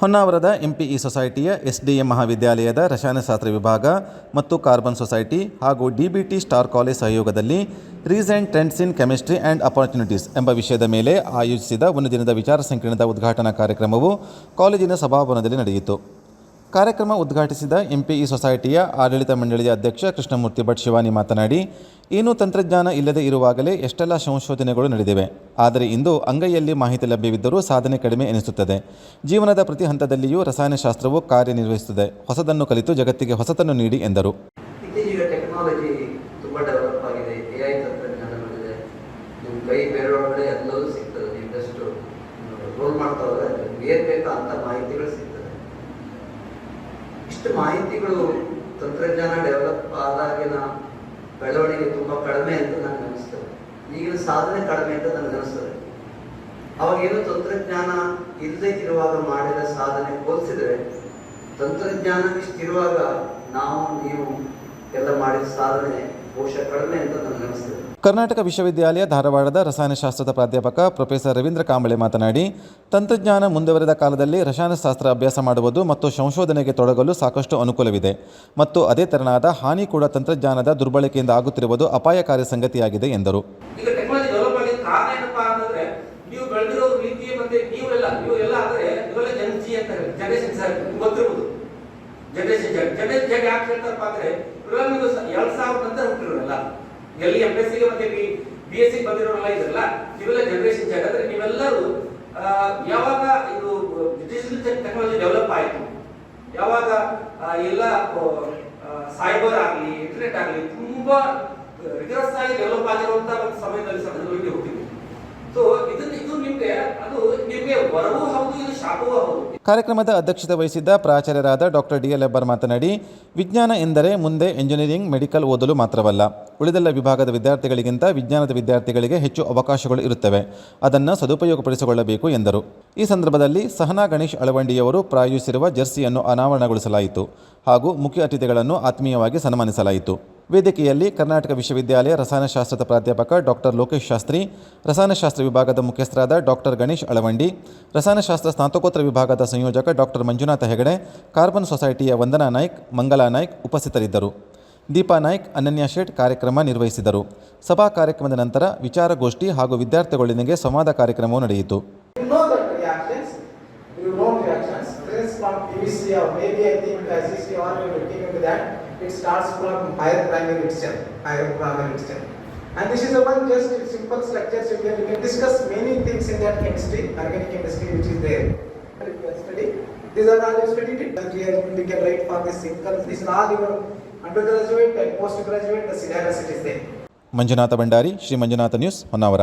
ಹೊನ್ನಾವರದ ಎಂಪಿಇ ಸೊಸೈಟಿಯ SDM ಮಹಾವಿದ್ಯಾಲಯದ ರಸಾಯನಶಾಸ್ತ್ರ ವಿಭಾಗ ಮತ್ತು ಕಾರ್ಬನ್ ಸೊಸೈಟಿ ಹಾಗೂ ಡಿಬಿಟಿ ಸ್ಟಾರ್ ಕಾಲೇಜ್ ಸಹಯೋಗದಲ್ಲಿ recent trends in chemistry and opportunities ಎಂಬ ವಿಷಯದ ಮೇಲೆ ಆಯೋಜಿಸಿದ ಒಂದು ದಿನದ ವಿಚಾರ ಸಂಕಿರಣದ ಉದ್ಘಾಟನಾ ಕಾರ್ಯಕ್ರಮವು ಕಾಲೇಜಿನ ಸಭಾಭವನದಲ್ಲಿ ನಡೆಯಿತು. ಕಾರ್ಯಕ್ರಮ ಉದ್ಘಾಟಿಸಿದ ಎಂಪಿಇ ಸೊಸೈಟಿಯ ಆಡಳಿತ ಮಂಡಳಿಯ ಅಧ್ಯಕ್ಷ ಕೃಷ್ಣಮೂರ್ತಿ ಭಟ್ ಶಿವಾನಿ ಮಾತನಾಡಿ, ಏನೂ ತಂತ್ರಜ್ಞಾನ ಇಲ್ಲದೆ ಇರುವಾಗಲೇ ಎಷ್ಟೆಲ್ಲ ಸಂಶೋಧನೆಗಳು ನಡೆದಿವೆ. ಆದರೆ ಇಂದು ಅಂಗೈಯಲ್ಲಿ ಮಾಹಿತಿ ಲಭ್ಯವಿದ್ದರೂ ಸಾಧನೆ ಕಡಿಮೆ ಎನಿಸುತ್ತದೆ. ಜೀವನದ ಪ್ರತಿ ಹಂತದಲ್ಲಿಯೂ ರಸಾಯನಶಾಸ್ತ್ರವು ಕಾರ್ಯನಿರ್ವಹಿಸುತ್ತದೆ. ಹೊಸದನ್ನು ಕಲಿತು ಜಗತ್ತಿಗೆ ಹೊಸತನ್ನು ನೀಡಿ ಎಂದರು. ಇತ್ತೀಚೆಗೆ ಇಷ್ಟು ಮಾಹಿತಿಗಳು ತಂತ್ರಜ್ಞಾನ ಡೆವಲಪ್ ಆದಾಗಿನ ಬೆಳವಣಿಗೆ ತುಂಬ ಕಡಿಮೆ ಅಂತ ನನಗೆ ಅನಿಸ್ತದೆ. ಈಗಿನ ಸಾಧನೆ ಕಡಿಮೆ ಅಂತ ನನಗೆ ಅನಿಸ್ತದೆ. ಅವಾಗ ಏನು ತಂತ್ರಜ್ಞಾನ ಇಲ್ಲದೆ ಇರುವಾಗ ಮಾಡಿದ ಸಾಧನೆ ಹೋಲಿಸಿದ್ರೆ ತಂತ್ರಜ್ಞಾನ ಇಷ್ಟಿರುವಾಗ ನಾವು, ನೀವು ಎಲ್ಲ ಮಾಡಿದ ಸಾಧನೆ ಬಹುಶಃ ಕಡಿಮೆ ಅಂತ ನನಗೆ ಅನಿಸ್ತದೆ. ಕರ್ನಾಟಕ ವಿಶ್ವವಿದ್ಯಾಲಯ ಧಾರವಾಡದ ರಸಾಯನಶಾಸ್ತ್ರದ ಪ್ರಾಧ್ಯಾಪಕ ಪ್ರೊಫೆಸರ್ ರವೀಂದ್ರ ಕಾಂಬಳೆ ಮಾತನಾಡಿ, ತಂತ್ರಜ್ಞಾನ ಮುಂದುವರೆದ ಕಾಲದಲ್ಲಿ ರಸಾಯನಶಾಸ್ತ್ರ ಅಭ್ಯಾಸ ಮಾಡುವುದು ಮತ್ತು ಸಂಶೋಧನೆಗೆ ತೊಡಗಲು ಸಾಕಷ್ಟು ಅನುಕೂಲವಿದೆ ಮತ್ತು ಅದೇ ತೆರನಾದ ಹಾನಿ ಕೂಡ ತಂತ್ರಜ್ಞಾನದ ದುರ್ಬಳಕೆಯಿಂದ ಆಗುತ್ತಿರುವುದು ಅಪಾಯಕಾರಿ ಸಂಗತಿಯಾಗಿದೆ ಎಂದರು. ಜನರೇಷನ್ ಜಡ್ ಯಾಕೆ ಹೇಳ್ತಾರಪ್ಪ ಅಂದ್ರೆ ಇವೆಲ್ಲ ನೀವು ಸ- ಎರಡ್ ಸಾವಿರ ನಂತರ ಹುಟ್ಟಿರೋಲ್ಲ ಎಲ್ಲಿ ಎಂ ಎಸ್ ಮತ್ತೆ ಬಿ ಬಿ ಎಸ್ ಸಿ ಬಂದಿರೋರೆಲ್ಲ ಇದ್ರಲ್ಲ ನೀವೆಲ್ಲ ಜನರೇಷನ್ ಜಡ್ ಅಂದ್ರೆ ನೀವೆಲ್ಲರೂ ಯಾವಾಗ ಇದು ಡಿಜಿಟಲ್ ಟೆಕ್ನಾಲಜಿ ಡೆವಲಪ್ ಆಯಿತು, ಯಾವಾಗ ಎಲ್ಲ ಸೈಬರ್ ಆಗಲಿ ಇಂಟರ್ನೆಟ್ ಆಗಲಿ, ತುಂಬಾ ರಿಗರಸ್ ಆಗಿ ಡೆವಲಪ್ ಆಗಿರುವಂತಹ ಒಂದು ಸಮಯದಲ್ಲಿ ಸಂದರ್ಭದಲ್ಲಿ ಹೋಗ್ತೀವಿ. ಸೊ ಇದನ್ನ, ಇದು ನಿಮಗೆ, ಅದು ನಿಮಗೆ ವರವೂ ಹೌದು, ಇದು ಶಾಪವೂ ಹೌದು. ಕಾರ್ಯಕ್ರಮದ ಅಧ್ಯಕ್ಷತೆ ವಹಿಸಿದ್ದ ಪ್ರಾಚಾರ್ಯರಾದ ಡಾಕ್ಟರ್ ಡಿ ಎಲ್ ಎಬ್ಬರ್ ಮಾತನಾಡಿ, ವಿಜ್ಞಾನ ಎಂದರೆ ಮುಂದೆ ಎಂಜಿನಿಯರಿಂಗ್ ಮೆಡಿಕಲ್ ಓದಲು ಮಾತ್ರವಲ್ಲ. ಉಳಿದೆಲ್ಲ ವಿಭಾಗದ ವಿದ್ಯಾರ್ಥಿಗಳಿಗಿಂತ ವಿಜ್ಞಾನದ ವಿದ್ಯಾರ್ಥಿಗಳಿಗೆ ಹೆಚ್ಚು ಅವಕಾಶಗಳು ಇರುತ್ತವೆ. ಅದನ್ನು ಸದುಪಯೋಗಪಡಿಸಿಕೊಳ್ಳಬೇಕು ಎಂದರು. ಈ ಸಂದರ್ಭದಲ್ಲಿ ಸಹನಾ ಗಣೇಶ್ ಅಳವಂಡಿಯವರು ಪ್ರಾಯೋಜಿಸಿರುವ ಜರ್ಸಿಯನ್ನು ಅನಾವರಣಗೊಳಿಸಲಾಯಿತು ಹಾಗೂ ಮುಖ್ಯ ಅತಿಥಿಗಳನ್ನು ಆತ್ಮೀಯವಾಗಿ ಸನ್ಮಾನಿಸಲಾಯಿತು. ವೇದಿಕೆಯಲ್ಲಿ ಕರ್ನಾಟಕ ವಿಶ್ವವಿದ್ಯಾಲಯ ರಸಾಯನಶಾಸ್ತ್ರದ ಪ್ರಾಧ್ಯಾಪಕ ಡಾಕ್ಟರ್ ಲೋಕೇಶ್ ಶಾಸ್ತ್ರಿ, ರಸಾಯನಶಾಸ್ತ್ರ ವಿಭಾಗದ ಮುಖ್ಯಸ್ಥರಾದ ಡಾಕ್ಟರ್ ಗಣೇಶ್ ಅಳವಂಡಿ, ರಸಾಯನಶಾಸ್ತ್ರ ಸ್ನಾತಕೋತ್ತರ ವಿಭಾಗದ ಸಂಯೋಜಕ ಡಾಕ್ಟರ್ ಮಂಜುನಾಥ ಹೆಗಡೆ, ಕಾರ್ಬನ್ ಸೊಸೈಟಿಯ ವಂದನಾ ನಾಯ್ಕ್, ಮಂಗಲಾ ನಾಯ್ಕ್ ಉಪಸ್ಥಿತರಿದ್ದರು. ದೀಪಾ ನಾಯ್ಕ್ ಅನನ್ಯ ಶೇಟ್ ಕಾರ್ಯಕ್ರಮ ನಿರ್ವಹಿಸಿದರು ಸಭಾ ಕಾರ್ಯಕ್ರಮದ ನಂತರ ವಿಚಾರಗೋಷ್ಠಿ ಹಾಗೂ ವಿದ್ಯಾರ್ಥಿಗಳೊಂದಿಗೆ ಸಂವಾದ ಕಾರ್ಯಕ್ರಮವು ನಡೆಯಿತು. And this is the one just simple structure can, you can discuss many things in that chemistry, organic chemistry which is there. You can study, these are all studied it, here you can write for this simple, this is all your undergraduate postgraduate ಸಿಡಾಗ ಸಿಟಿಸ್ Manjunatha Bhandari Shri Manjunatha news Honnavar.